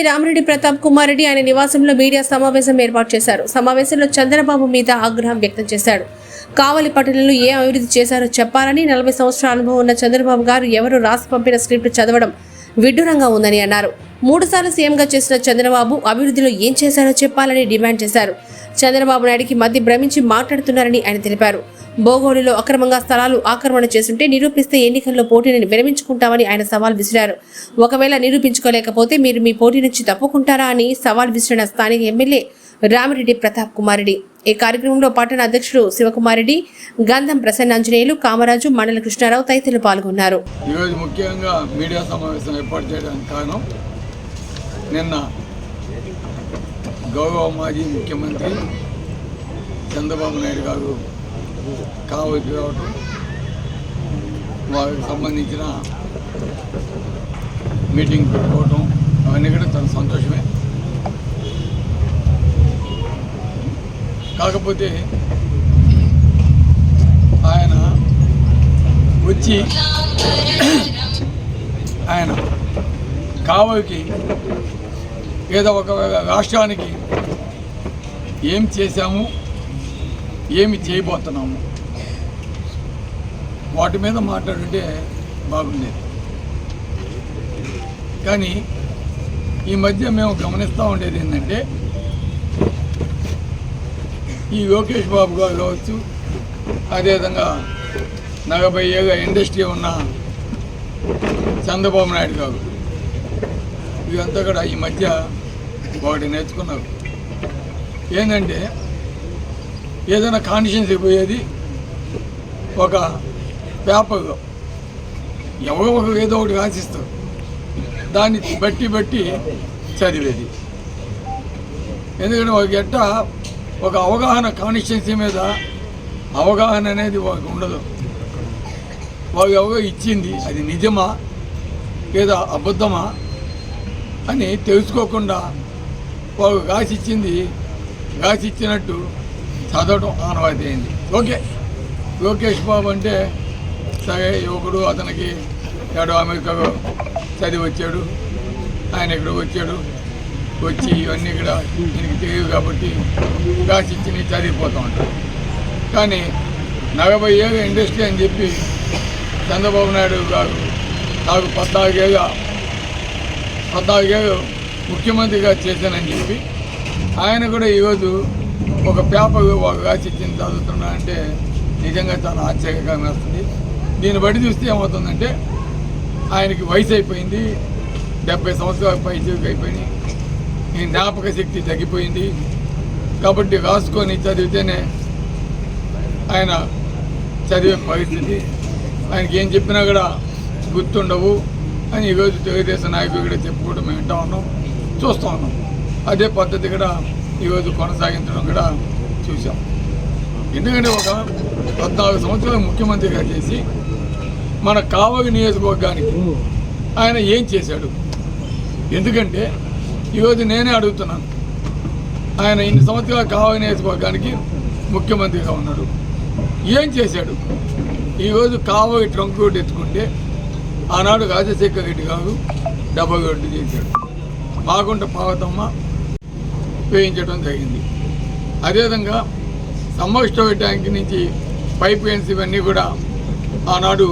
MLA Ramireddy Pratap Kumar Reddy ఆయన నివాసంలో media సమావేశం ఏర్పాటు చేశారు. సమావేశంలో చంద్రబాబు మీద ఆగ్రహం వ్యక్తం చేశాడు. కావలి పట్టణంలో ఏ అభివృద్ధి చేశారో చెప్పాలని నలభై సంవత్సరాల అనుభవం ఉన్న చంద్రబాబు గారు ఎవరు రాసి పంపిన స్క్రిప్ట్ చదవడం విడ్డూరంగా ఉందని అన్నారు. మూడుసార్లు సీఎంగా చేసిన చంద్రబాబు అభివృద్ధిలో ఏం చేశారో చెప్పాలని డిమాండ్ చేశారు. చంద్రబాబు నాయుడికి మధ్య భ్రమించి మాట్లాడుతున్నారని ఆయన తెలిపారు. బోగోడిలో అక్రమంగా స్థలాలు ఆక్రమణ చేస్తుంటే నిరూపిస్తే ఎన్నికల్లో పోటీని విరమించుకుంటామని ఆయన సవాల్ విసిరారు. ఒకవేళ నిరూపించుకోలేకపోతే మీరు మీ పోటీ నుంచి తప్పుకుంటారా అని సవాల్ విసిరిన స్థానిక ఎమ్మెల్యే రామిరెడ్డి ప్రతాప్ కుమారెడ్డి. ఈ కార్యక్రమంలో పట్టణ అధ్యక్షుడు శివకుమారెడ్డి గంధం ప్రసన్నాంజనేయులు కామరాజు మండల కృష్ణారావు తదితరులు పాల్గొన్నారు. ఈరోజు ముఖ్యంగా మీడియా సమావేశం ఏర్పాటు చేయడానికి కారణం నిన్న గౌరవ మాజీ ముఖ్యమంత్రి చంద్రబాబు నాయుడు గారు కావలికి రావటం వారికి సంబంధించిన మీటింగ్ పెట్టుకోవటం అవన్నీ కూడా చాలా సంతోషమే. కాకపోతే ఆయన వచ్చి ఆయన కావలికి ఏదో ఒక రాష్ట్రానికి ఏం చేశాము ఏమి చేయబోతున్నాము? వాటి మీద మాట్లాడుంటే బాగుండేది. కానీ ఈ మధ్య మేము గమనిస్తూ ఉండేది ఏంటంటే ఈ లోకేష్ బాబు గారు కావచ్చు అదేవిధంగా నలభై ఏళ్ళ ఇండస్ట్రీ ఉన్న చంద్రబాబు నాయుడు గారు ఇదంతా కూడా ఈ మధ్య ఒకటి నేర్చుకున్నారు ఏంటంటే ఏదైనా కాన్షియన్స్ అయిపోయేది ఒక పేపర్లో ఎవరో ఒక ఏదో ఒకటి ఆశిస్తారు దాన్ని బట్టి బట్టి చదివేది. ఎందుకంటే ఒక ఎట్ట ఒక అవగాహన కాన్స్టిట్యున్సీ మీద అవగాహన అనేది వాళ్ళకి ఉండదు. వాళ్ళు ఎవరో ఇచ్చింది అది నిజమా? లేదా అబద్ధమా? అని తెలుసుకోకుండా వాళ్ళు రాసి ఇచ్చింది. ఇచ్చినట్టు చదవడం ఆనవాయితీ అయింది ఓకే. లోకేష్ బాబు అంటే సరే యువకుడు అతనికి ఎడో అమెరికాలో చదివి వచ్చాడు. ఆయన ఇక్కడికి వచ్చాడు. వచ్చి ఇవన్నీ ఇక్కడ దీనికి తెలియదు కాబట్టి రాసి ఇచ్చి చదివిపోతూ ఉంటాడు. కానీ నలభై ఏళ్ళ ఇండస్ట్రీ అని చెప్పి చంద్రబాబు నాయుడు గారు నాకు పద్నాలుగేళ్ళ పద్నాలుగేళ్ళు ముఖ్యమంత్రిగా చేశానని చెప్పి ఆయన కూడా ఈరోజు ఒక పేపర్ ఒక రాసి ఇచ్చింది చదువుతున్నా అంటే నిజంగా చాలా ఆశ్చర్యకరంగా వస్తుంది. దీన్ని బట్టి చూస్తే ఏమవుతుందంటే ఆయనకి వయసు అయిపోయింది డెబ్బై సంవత్సరాల పైచీలకు అయిపోయినాయి ఈ జ్ఞాపక శక్తి తగ్గిపోయింది. కాబట్టి రాసుకొని చదివితేనే ఆయన చదివే పరిస్థితి. ఆయనకి ఏం చెప్పినా కూడా గుర్తుండవు. అని ఈరోజు తెలుగుదేశం నాయకులు కూడా చెప్పుకోవడం మేము వింటా ఉన్నాం చూస్తూ ఉన్నాం. అదే పద్ధతి కూడా ఈరోజు కొనసాగించడం కూడా చూసాం ఎందుకంటే ఒక పద్నాలుగు సంవత్సరాలు ముఖ్యమంత్రిగా చేసి మన కావలి నియోజకవర్గానికి ఆయన ఏం చేశాడు? ఎందుకంటే ఈరోజు నేనే అడుగుతున్నాను. ఆయన ఇన్ని సంవత్సరాలు కావలి నియోజకవర్గానికి ముఖ్యమంత్రిగా ఉన్నాడు. ఏం చేశాడు? ఈరోజు కావలి ట్రంక్ రోడ్ ఎత్తుకుంటే ఆనాడు రాజశేఖర రెడ్డి గారు డెబ్బై రోడ్డు చేశాడు. మాగుంట పార్వతమ్మ వేయించడం జరిగింది. అదేవిధంగా సమ్మర్ స్టోర్ ట్యాంక్ నుంచి పైప్ లైన్స్ ఇవన్నీ కూడా ఆనాడు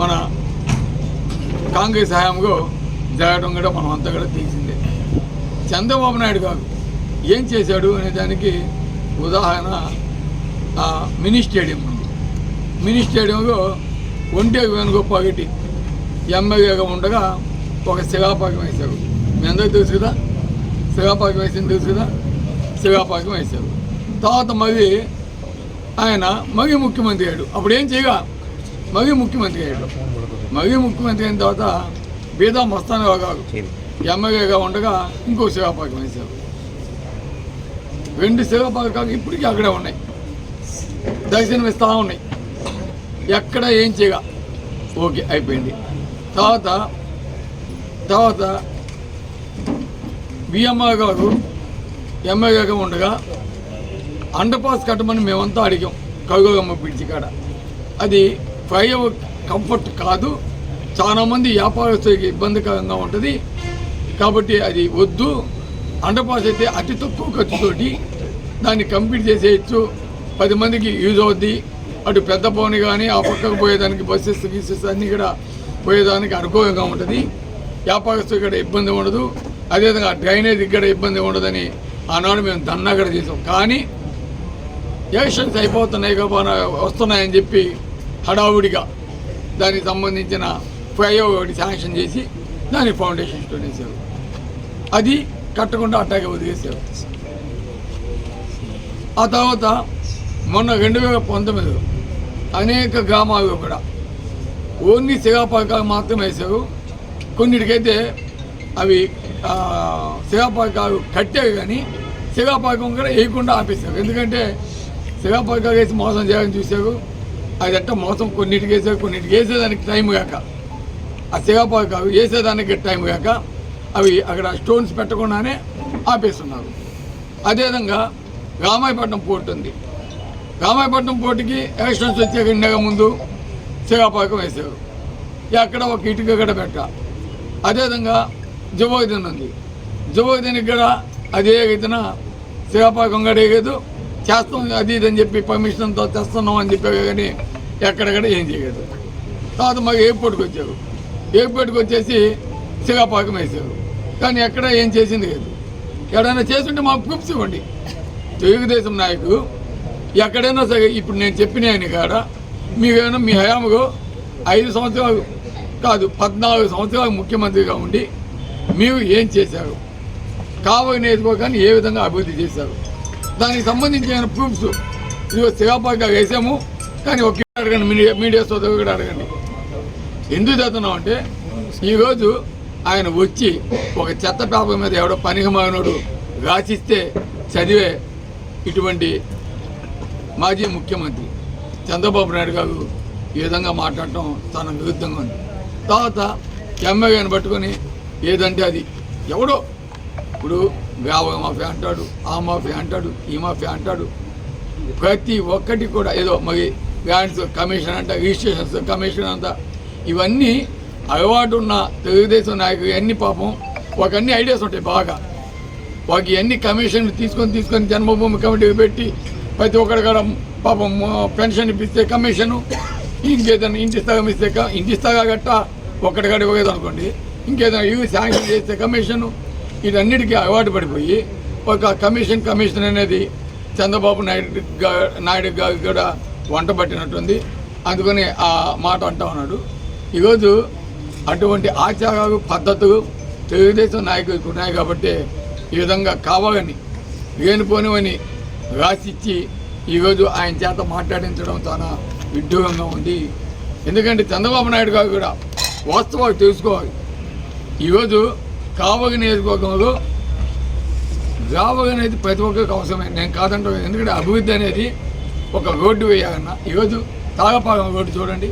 మన కాంగ్రెస్ హయాంలో జరగడం కూడా మనం అంతా కూడా తెలిసిందే. చంద్రబాబు నాయుడు గారు ఏం చేశాడు అనే దానికి ఉదాహరణ ఆ మినీ స్టేడియం ఉంది. మినీ స్టేడియంలో ఒంటే వేణుగోపాల్ రెడ్డి ఎమ్మెల్యేగా ఉండగా ఒక శిలాపాకం వేశారు. మీ అందరికీ తెలుసు కదా? శిలాపాకం వేసింది తెలుసు కదా? శిలాపాకం వేశారు. తర్వాత మళ్ళీ ఆయన మరీ ముఖ్యమంత్రి అయ్యాడు. అప్పుడు ఏం చేయగా? మరీ ముఖ్యమంత్రి అయ్యాడు. మరీ ముఖ్యమంత్రి అయిన తర్వాత బీదా మస్తానరావు గారు ఎమ్మెల్యేగా ఉండగా ఇంకో శిలాపాకం వేశారు. రెండు శిలాపాకాలు ఇప్పటికీ అక్కడే ఉన్నాయి. దర్శనం ఇస్తూ ఉన్నాయి ఎక్కడ ఏం చేయగా? ఓకే అయిపోయింది. తర్వాత తర్వాత బిఎంఆర్ గారు ఎమ్మెల్యేగా ఉండగా అండర్ పాస్ కట్టమని మేమంతా అడిగాం కరుగమ్మ బ్రిడ్జి కాడ. అది ఫ్లైఓవర్ కంఫర్ట్ కాదు చాలామంది వ్యాపారస్తులకి ఇబ్బందికరంగా ఉంటుంది కాబట్టి అది వద్దు. అండర్పాస్ అయితే అతి తక్కువ ఖర్చుతోటి దాన్ని కంప్లీట్ చేసేయచ్చు. పది మందికి యూజ్ అవుద్ది. అటు పెద్ద భవన్ కానీ ఆ పక్కకు పోయేదానికి బస్సెస్ గీసెస్ అన్నీ కూడా పోయేదానికి అనుకూలంగా ఉంటుంది. వ్యాపారస్తు ఇక్కడ ఇబ్బంది ఉండదు. అదేవిధంగా డ్రైనేజ్ ఇక్కడ ఇబ్బంది ఉండదని ఆనాడు మేము దన్నగడ చేసాం కానీ ఎలక్షన్స్ అయిపోతున్నాయి కాబట్టి వస్తున్నాయని చెప్పి హడావుడిగా దానికి సంబంధించిన ఫ్లైఓవర్ ఒకటి శాంక్షన్ చేసి దాని ఫౌండేషన్ స్టోన్ వేసారు అది కట్టకుండా అట్టాగే వదిలేసారు ఆ తర్వాత మొన్న రెండు వేల పంతొమ్మిదిలో అనేక గ్రామాల్లో కూడా ఓన్లీ శిలాపాకాలు మాత్రం వేశారు. కొన్నిటికైతే అవి ఆ, కట్టేవి కట్టారు కానీ శిలాపాకం కూడా వేయకుండా ఆపేశారు. ఎందుకంటే శిలాపాకాలు వేసి మోసం చేయాలని చూశారు. అది అట్ట మోసం? కొన్నిటికి వేసారు కొన్నిటికి వేసేదానికి టైం కాక. ఆ శిలాపాకాలు వేసేదానికి టైం కాక అవి అక్కడ స్టోన్స్ పెట్టకుండానే ఆపేస్తున్నారు. అదేవిధంగా రామాయపట్నం పోర్టు ఉంది. రామాయపట్నం పోర్టుకి ఎలక్షన్స్ వచ్చే నెల ముందు శిలాపాకం వేశారు ఎక్కడ ఒక ఇటుక కూడా పెట్ట. అదేవిధంగా జువోదిన్ ఉంది. జువోదినికి కూడా అదే రీతిన శిలాపాకం కూడా వేయలేదు చేస్తాం అది ఇది అని చెప్పి పర్మిషన్తో తెస్తున్నాం అని చెప్పే కానీ ఎక్కడక్కడ ఏం చేయలేదు. తర్వాత మాకు ఎయిర్పోర్ట్కి వచ్చారు. ఎయిర్పోర్ట్కి వచ్చేసి శిలాపాకం వేశారు. కానీ ఎక్కడ ఏం చేసింది లేదు. ఎక్కడైనా చేస్తుంటే మాకు ప్రూఫ్స్ ఇవ్వండి. తెలుగుదేశం నాయకుడు ఎక్కడైనా సరే ఇప్పుడు నేను చెప్పిన ఆయన కాడ మీరేమైనా మీ హయాములో ఐదు సంవత్సరాలు కాదు పద్నాలుగు సంవత్సరాలు ముఖ్యమంత్రిగా ఉండి మీరు ఏం చేశారు? కావలి నియోజకవర్గాన్ని ఏ విధంగా అభివృద్ధి చేశారు? దానికి సంబంధించిన ప్రూఫ్స్ ఇదిగో శిలాపాగా వేసాము కానీ ఒకే అడగండి మీడియా మీడియా సోదరు కూడా అడగండి. ఎందుకు చేస్తున్నాం అంటే ఈరోజు ఆయన వచ్చి ఒక చెత్త పేపర్ మీద ఎవడో పనికి రాసిస్తే చదివే ఇటువంటి మాజీ ముఖ్యమంత్రి. చంద్రబాబు నాయుడు గారు ఈ విధంగా మాట్లాడటం తన విరుద్ధంగా ఉంది. తర్వాత ఎమ్మెల్యేని పట్టుకొని ఏదంటే అది ఎవడో ఇప్పుడు గ్రామ మాఫియా అంటాడు ఆ మాఫియా అంటాడు ఈ మాఫియా అంటాడు. ప్రతి ఒక్కటి కూడా ఏదో మరి గ్రాంట్స్ కమిషన్ అంట రిజిస్ట్రేషన్స్ కమిషన్ అంట ఇవన్నీ అలవాటు ఉన్న తెలుగుదేశం నాయకులు అన్ని పాపం ఒకన్ని ఐడియాస్ ఉంటాయి బాగా. వాకి ఎన్ని కమిషన్లు తీసుకొని తీసుకొని జన్మభూమి కమిటీకి పెట్టి ప్రతి ఒక్కరి కూడా పాపం పెన్షన్ ఇప్పిస్తే కమిషను ఇంకేదైనా ఇంటి స్థగం ఇస్తే ఇంటి స్థగా గట్ట ఒక్కటి కాడ ఇవ్వలేదు అనుకోండి. ఇంకేదైనా ఇవి శాంక్షన్ చేస్తే కమిషను ఇదన్నిటికీ అలవాటు పడిపోయి ఒక కమిషన్ కమిషన్ అనేది చంద్రబాబు నాయుడు నాయుడు గారికి కూడా వంట పట్టినట్టుంది. అందుకని ఆ మాట అంటా ఉన్నాడు. ఈరోజు అటువంటి ఆచారాలు పద్ధతులు తెలుగుదేశం నాయకులకు ఉన్నాయి కాబట్టి ఈ విధంగా కావాలని లేనిపోనివని రాసిచ్చి ఈరోజు ఆయన చేత మాట్లాడించడం చాలా విడ్డూరంగా ఉంది. ఎందుకంటే చంద్రబాబు నాయుడు గారు కూడా వాస్తవాలు తెలుసుకోవాలి. ఈరోజు కావలి నియోజకవర్గంలో జావగ అనేది ప్రతి ఒక్కరికి అవసరమే. నేను కాదంటే ఎందుకంటే అభివృద్ధి అనేది ఒక రోడ్డు వేయాలన్నా. ఈరోజు తాగపాలెం రోడ్డు చూడండి.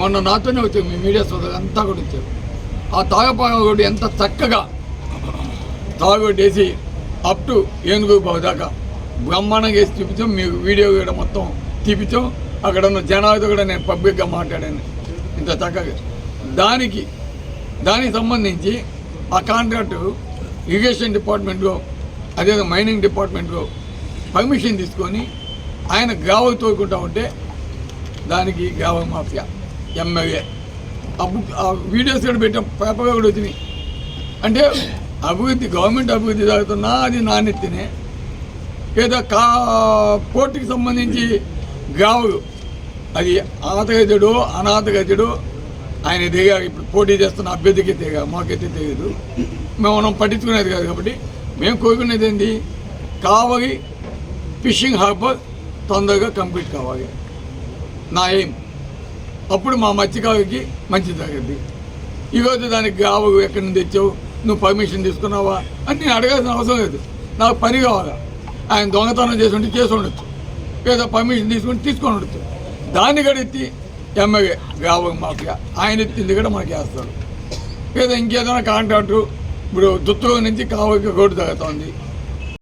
మొన్న నాతోనే వచ్చారు మీ మీడియా సోదరు అంతా కూడా వచ్చారు. ఆ తాగపాలెం రోడ్డు ఎంత చక్కగా తాగొడ్డు వేసి అప్ టు ఏనుగు బావు దాకా బ్రహ్మాండంగా వేసి చూపించాం. మీకు వీడియో కూడా మొత్తం తీపించాం అక్కడ ఉన్న జనాలతో కూడా నేను పబ్లిక్గా మాట్లాడాను. ఇంత చక్కగా. దానికి దానికి సంబంధించి ఆ కాంట్రాక్టు ఇరిగేషన్ డిపార్ట్మెంట్లో అదే మైనింగ్ డిపార్ట్మెంట్లో పర్మిషన్ తీసుకొని ఆయన గ్రావల్ తోడుకుంటా ఉంటే దానికి గ్రావల్ మాఫియా ఎమ్మెల్యే అప్పు ఆ వీడియోస్ కూడా పెట్టాం. పేపర్గా కూడా వచ్చినాయి. అంటే అభివృద్ధి గవర్నమెంట్ అభివృద్ధి జరుగుతున్నా అది నాణ్యతనే. ఏదో కా కోర్టుకి సంబంధించి గావు అది అనాథగజుడు అనాథగతుడు ఆయన దిగా ఇప్పుడు పోటీ చేస్తున్న అభ్యర్థికి దిగా మాకైతే తెలియదు మేము మనం పట్టించుకునేది కాదు కాబట్టి మేము కోరుకునేది ఏంటి కావలి ఫిషింగ్ హార్బర్ తొందరగా కంప్లీట్ కావాలి. నా ఏం అప్పుడు మా మత్స్యకారుకి మంచి తగ్గింది ఈరోజు దానికి గావు ఎక్కడి నుంచి తెచ్చావు? నువ్వు పర్మిషన్ తీసుకున్నావా? అని నేను అడగాల్సిన అవసరం లేదు. నాకు పని కావాలా? ఆయన దొంగతనం చేసి ఉంటే చేసి ఉండొచ్చు. లేదా పర్మిషన్ తీసుకుని తీసుకొని ఉండొచ్చు. దాన్ని కూడా ఎత్తి ఎమ్మెల్యే వ్యాపక మాఫియా. ఆయన ఎత్తింది కూడా మనకి వేస్తారు. లేదా ఇంకేదైనా కాంట్రాక్టు ఇప్పుడు దుత్తూరు నుంచి కావలికి రోడ్డు తగ్గుతుంది.